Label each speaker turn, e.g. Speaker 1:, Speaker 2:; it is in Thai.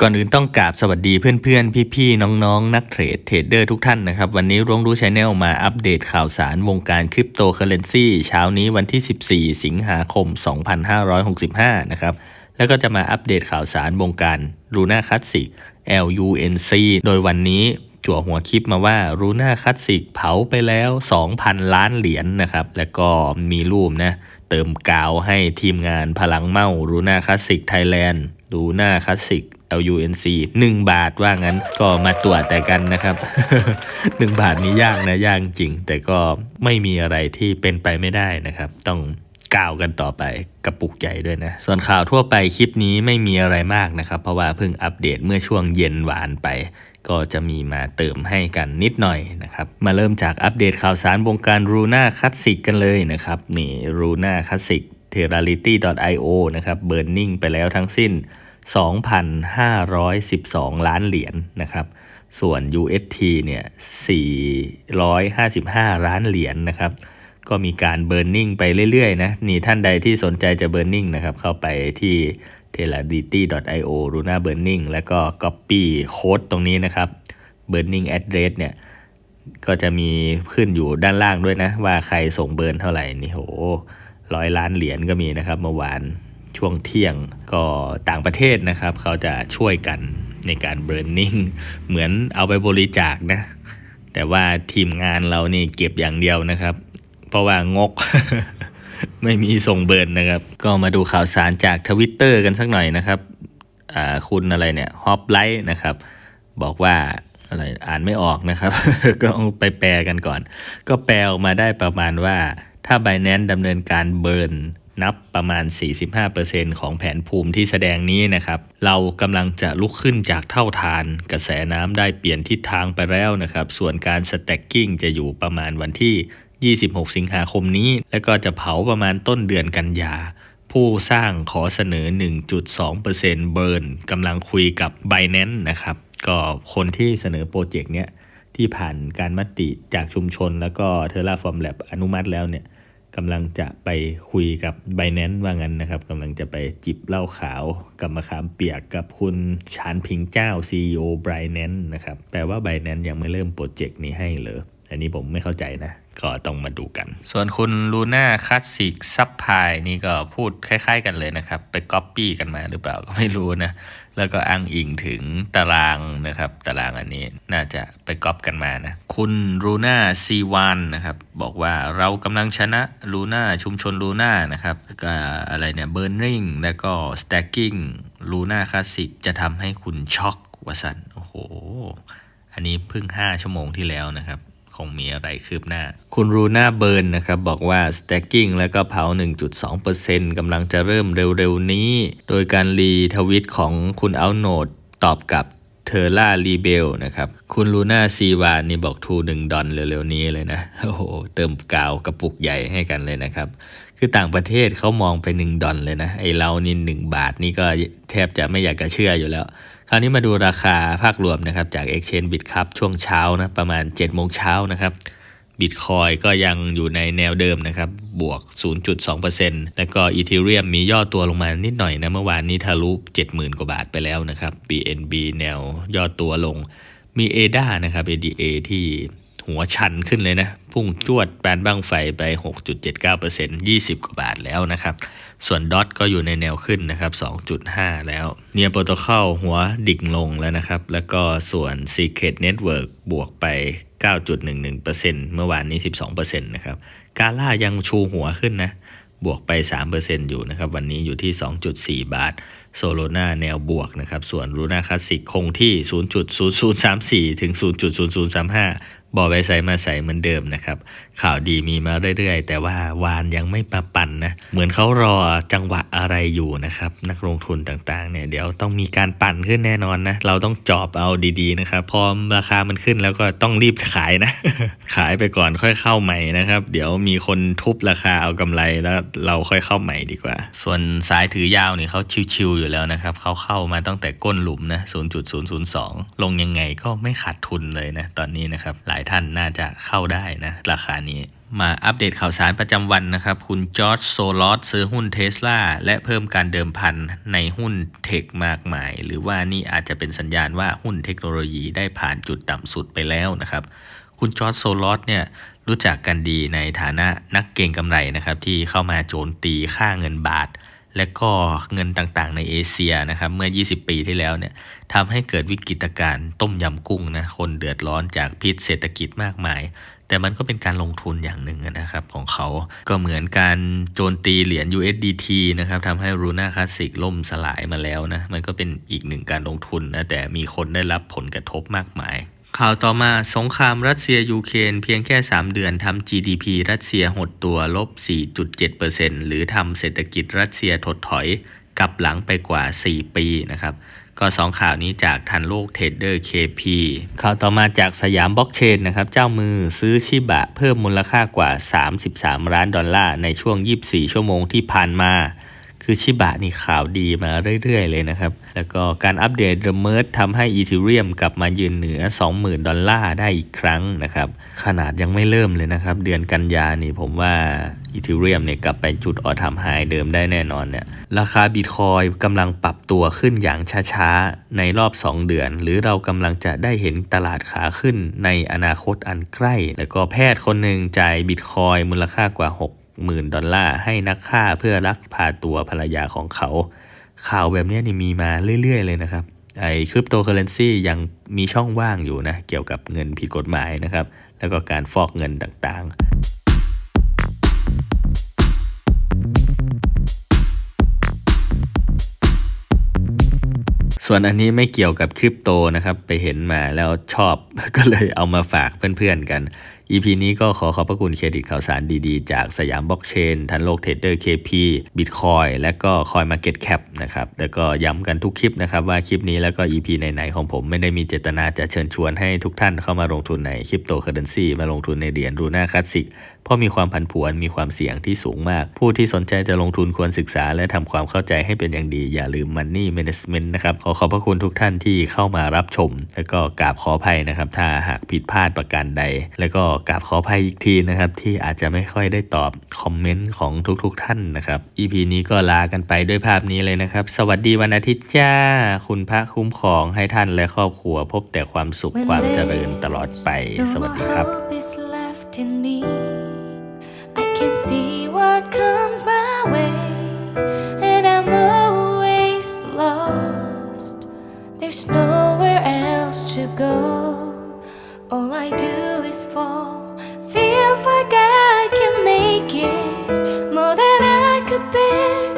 Speaker 1: ก่อนอื่นต้องกราบสวัสดีเพื่อนๆ พี่ๆ น้องๆ นักเทรดเทรดเดอร์ทุกท่านนะครับ วันนี้ร่วงรู้ชาแนลมาอัปเดตข่าวสารวงการคริปโตเคอเรนซีเช้านี้วันที่ 14 สิงหาคม 2565 นะครับ แล้วก็จะมาอัปเดตข่าวสารวงการรูน่าคัตสิก LUNC โดยวันนี้จั่วหัวคลิปมาว่ารูน่าคัตสิกเผาไปแล้ว 2,000 ล้านเหรียญนนะครับ แล้วก็มีรูปนะ เติมกาวให้ทีมงานพลังเมารูน่าคลาสสิกไทยแลนด์รูน่าคลาสสิก LUNC 1 บาทว่างั้นก็มาตรวจแต่กันนะครับ 1 บาทนี้ยากนะยากจริง แต่ก็ไม่มีอะไรที่เป็นไปไม่ได้นะครับ ต้องก้าวกันต่อไปกระปุกใหญ่ด้วยนะ ส่วนข่าวทั่วไปคลิปนี้ไม่มีอะไรมากนะครับ เพราะว่าเพิ่งอัปเดตเมื่อช่วงเย็นหวานไป ก็จะมีมาเติมให้กันนิดหน่อยนะครับ มาเริ่มจากอัปเดตข่าวสารวงการรูน่าคลาสสิกกันเลยนะครับ นี่รูน่าคลาสสิก terrality.io นะครับเบิร์นนิ่งไปแล้วทั้งสิ้น 2,512 ล้านเหรียญนนะครับ ส่วน UST เนี่ย 455 ล้านเหรียญนนะครับ ก็มีการเบิร์นนิ่งไปเรื่อยๆนะ นี่ท่านใดที่สนใจจะเบิร์นนิ่งนะครับ เข้าไปที่ terrality.io Luna Burning แล้วก็ copy โค้ดตรงนี้นะครับ burning address เนี่ย ก็จะมีขึ้นอยู่ด้านล่างด้วยนะ ว่าใครส่งเบิร์นเท่าไหร่นี่โหร้อยล้านเหรียญก็มีนะครับเมื่อวาน ช่วงเที่ยงก็ต่างประเทศนะครับ เขาจะช่วยกันในการเบิร์นนิ่งเหมือนเอาไปบริจาคนะ แต่ว่าทีมงานเรานี่เก็บอย่างเดียวนะครับ เพราะว่างก ไม่มีส่งเบิร์นนะครับ ก็มาดูข่าวสารจากทวิตเตอร์กันสักหน่อยนะครับคุณอะไรเนี่ยฮอปไลท์นะครับ บอกว่าอะไรอ่านไม่ออกนะครับ ก็ไปแปลกันก่อน ก็แปลออกมาได้ประมาณว่าถ้า b บ n a n c e ดำเนินการเบิร์น นับประมาณ 45%ของแผนภูมิที่แสดงนี้นะครับ เรากำลังจะลุกขึ้นจากเท่าทาน กระแสน้ำได้เปลี่ยนทิศทางไปแล้วนะครับ ส่วนการสแต็กกิ้งจะอยู่ประมาณวันที่ 26 สิงหาคมนี้ แล้วก็จะเผาประมาณต้นเดือนกันยา ผู้สร้างขอเสนอ 1.2%เบิร์นกำลังคุยกับ b i n a n c e นะครับ ก็คนที่เสนอโปรเจกต์เนี้ยที่ผ่านการมติจากชุมชนแล้วก็ Terraform Lab อนุมัติแล้วเนี่ย กำลังจะไปคุยกับไบแนนว่างั้นนะครับกำลังจะไปจิบเหล้าขาวกับมะขามเปียกกับคุณชานพิงเจ้า CEO b i n a n c e นะครับแปลว่าไบแนนยังไม่เริ่มโปรเจกต์นี้ให้เลยอันนี้ผมไม่เข้าใจนะ ก็ต้องมาดูกัน ส่วนคุณลูน่าคลาสสิกซับพายนี่ก็พูดคล้าย ๆ กันเลยนะครับ ไปก๊อปปี้กันมาหรือเปล่าก็ไม่รู้นะ แล้วก็อ้างอิงถึงตารางนะครับ ตารางอันนี้น่าจะไปก๊อปกันมานะ คุณลูน่าซีวานนะครับบอกว่าเรากำลังชนะลูน่าชุมชนลูน่านะครับก็อะไรเนี่ยเบิร์นริงแล้วก็สแต็กกิ้งลูน่าคลาสสิกจะทำให้คุณช็อกวสันโอ้โห อันนี้เพิ่ง 5 ชั่วโมงที่แล้วนะครับ คงมีอะไรคืบหน้า คุณรูน่าเบิร์นนะครับบอกว่า stacking แล้วก็เผา 1.2%กำลังจะเริ่มเร็วๆนี้ โดยการรีทวิตของคุณเอาโนดตอบกับเทอร่ารีเบลนะครับ คุณลูน่าซีวานนี่บอกทูหนึ่งดอนเร็วๆนี้เลยนะ โอ้โห เติมกาวกระปุกใหญ่ให้กันเลยนะครับ คือต่างประเทศเขามองไปหนึ่งดอนเลยนะ ไอเรานี่หนึ่งบาทนี่ก็แทบจะไม่อยากจะเชื่ออยู่แล้ว คราวนี้มาดูราคาภาครวมนะครับจาก Exchange Bit ครับช่วงเช้านะประมาณ7โมงเช้านะครับบิตคอยก็ยังอยู่ในแนวเดิมนะครับ บวก 0.2%แล้วก็อีเทเรียมมีย่อตัวลงมานิดหน่อยนะเมื่อวานนี้ทะลุ 70,000 กว่าบาทไปแล้วนะครับ BNB แนวย่อตัวลง มี ADA นะครับ ADA ที่ หัวชันขึ้นเลยนะ พุ่งจวดแบนบ้างไฟไป 6.79% 20 กว่าบาทแล้วนะครับ ส่วนดอทก็อยู่ในแนวขึ้นนะครับ 2.5 แล้วเนียโปรโตคอลหัวดิ่งลงแล้วนะครับ แล้วก็ส่วน Secret Network บวกไป 9.11%เมื่อวานนี้ 12%นะครับกาล่ายังชูหัวขึ้นนะบวกไป 3%อยู่นะครับ วันนี้อยู่ที่ 2.4 บาท โซโลนาแนวบวกนะครับ ส่วนลูน่าคลาสสิกคงที่ 0.0034 ถึง 0.0035 บอไว้ใส่มาใส่เหมือนเดิมนะครับ ข่าวดีมีมาเรื่อยๆ แต่ว่าวานยังไม่มาปั่นนะ เหมือนเขารอจังหวะอะไรอยู่นะครับ นักลงทุนต่างๆ เนี่ยเดี๋ยวต้องมีการปั่นขึ้นแน่นอนนะ เราต้องจอบเอาดีๆนะครับ พอราคามันขึ้นแล้วก็ต้องรีบขายนะ ขายไปก่อนค่อยเข้าใหม่นะครับ เดี๋ยวมีคนทุบราคาเอากำไรแล้วเราค่อยเข้าใหม่ดีกว่า ส่วนสายถือยาวเนี่ยเขาชิวๆอยู่แล้วนะครับเขาเข้ามาตั้งแต่ก้นหลุมนะ 0.002 ลงยังไงก็ไม่ขาดทุนเลยนะตอนนี้นะครับหลายท่านน่าจะเข้าได้นะ ราคานี้ มาอัปเดตข่าวสารประจำวันนะครับ คุณจอร์จโซลอสซื้อหุ้นเท s l a และเพิ่มการเดิมพันในหุ้นเทคมากมาย หรือว่านี่อาจจะเป็นสัญญาณว่าหุ้นเทคโนโลยีได้ผ่านจุดต่ำสุดไปแล้วนะครับ คุณจอร์จโซลอสเนี่ยรู้จักกันดีในฐานะนักเก็งกำไรนะครับที่เข้ามาโจมตีค่าเงินบาท และก็เงินต่างๆ ในเอเชียนะครับเมื่อ 20 ปีที่แล้วเนี่ยทำให้เกิดวิกฤตการณ์ต้มยำกุ้งนะคนเดือดร้อนจากพิษเศรษฐกิจมากมาย แต่มันก็เป็นการลงทุนอย่างหนึ่งนะครับของเขาก็เหมือนการโจมตีเหรียญ USDT นะครับทำให้รูน่าคลาสสิกล่มสลายมาแล้วนะมันก็เป็นอีกหนึ่งการลงทุนนะแต่มีคนได้รับผลกระทบมากมาย ข่าวต่อมาสงครามรัสเซียยูเครนเพียงแค่ 3 เดือนทำ GDP รัสเซียหดตัวลบ 4.7%หรือทำเศรษฐกิจรัสเซียถดถอยกลับหลังไปกว่า 4 ปีนะครับ ก็สองข่าวนี้จากทันโลกเทรดเดอร์ KP ข่าวต่อมาจากสยามบล็อกเชนนะครับ เจ้ามือซื้อชิบะเพิ่มมูลค่ากว่า 33 ล้านดอลลาร์ในช่วง 24 ชั่วโมงที่ผ่านมา คือชิบะนี่ข่าวดีมาเรื่อยๆ เลยนะครับ แล้วก็การอัปเดต r e m e r g e ทำให้อี t เ r ียมกลับมายืนเหนือ 20,000 ดอลลาร์ได้อีกครั้งนะครับ ขนาดยังไม่เริ่มเลยนะครับ เดือนกันยานี่ผมว่าอี t เ r ียมเนี่ยกลับไปจุดออทำไฮเดิมได้แน่นอนเนี่ยราคาบิตคอยกำลังปรับตัวขึ้นอย่างช้าๆ ในรอบ 2 เดือน หรือเรากำลังจะได้เห็นตลาดขาขึ้นในอนาคตอันใกล้ แล้วก็แพทย์คนหนึ่งจ่ายบิตคอยมูลค่ากว่า 6หมื่นดอลลาร์ให้นักฆ่าเพื่อลักพาตัวภรรยาของเขา ข่าวแบบนี้นี่มีมาเรื่อย ๆ เลยนะครับไอ้คริปโตเคอเรนซียังมีช่องว่างอยู่นะ เกี่ยวกับเงินผิดกฎหมายนะครับ แล้วก็การฟอกเงินต่างๆส่วนอันนี้ไม่เกี่ยวกับคริปโตนะครับ ไปเห็นมาแล้วชอบก็เลยเอามาฝากเพื่อนๆกัน EP นี้ก็ขอขอบพระคุณเครดิตข่าวสารดีๆ จากสยามบล็อกเชนทันโลกเทรดเดอร์ KP Bitcoin และก็ Coin Market Cap นะครับแล้วก็ย้ำกันทุกคลิปนะครับว่าคลิปนี้แล้วก็ EP ไหนๆของผมไม่ได้มีเจตนาจะเชิญชวนให้ทุกท่านเข้ามาลงทุนในคริปโตเคอเรนซีมาลงทุนในเหรียญรูน่าคลาสสิกเพราะมีความผันผวนมีความเสี่ยงที่สูงมาก ผู้ที่สนใจจะลงทุนควรศึกษา และทำความเข้าใจให้เป็นอย่างดี อย่าลืม Money Management นะครับขอขอบพระคุณทุกท่านที่เข้ามารับชม แล้วก็กราบขออภัยนะครับถ้าหากผิดพลาดประการใด แล้วก็กราบขออภัยอีกทีนะครับ ที่อาจจะไม่ค่อยได้ตอบคอมเมนต์ของทุกๆท่านนะครับ EP นี้ก็ลากันไปด้วยภาพนี้เลยนะครับ สวัสดีวันอาทิตย์จ้า คุณพระคุ้มครองให้ท่านและครอบครัว พบแต่ความสุขความเจริญตลอดไป สวัสดีครับ
Speaker 2: hope is left in me. I can see what comes my way, and I'm always lost. There's nowhere else to go. All I do is fall. Feels like I can make it more than I could bear.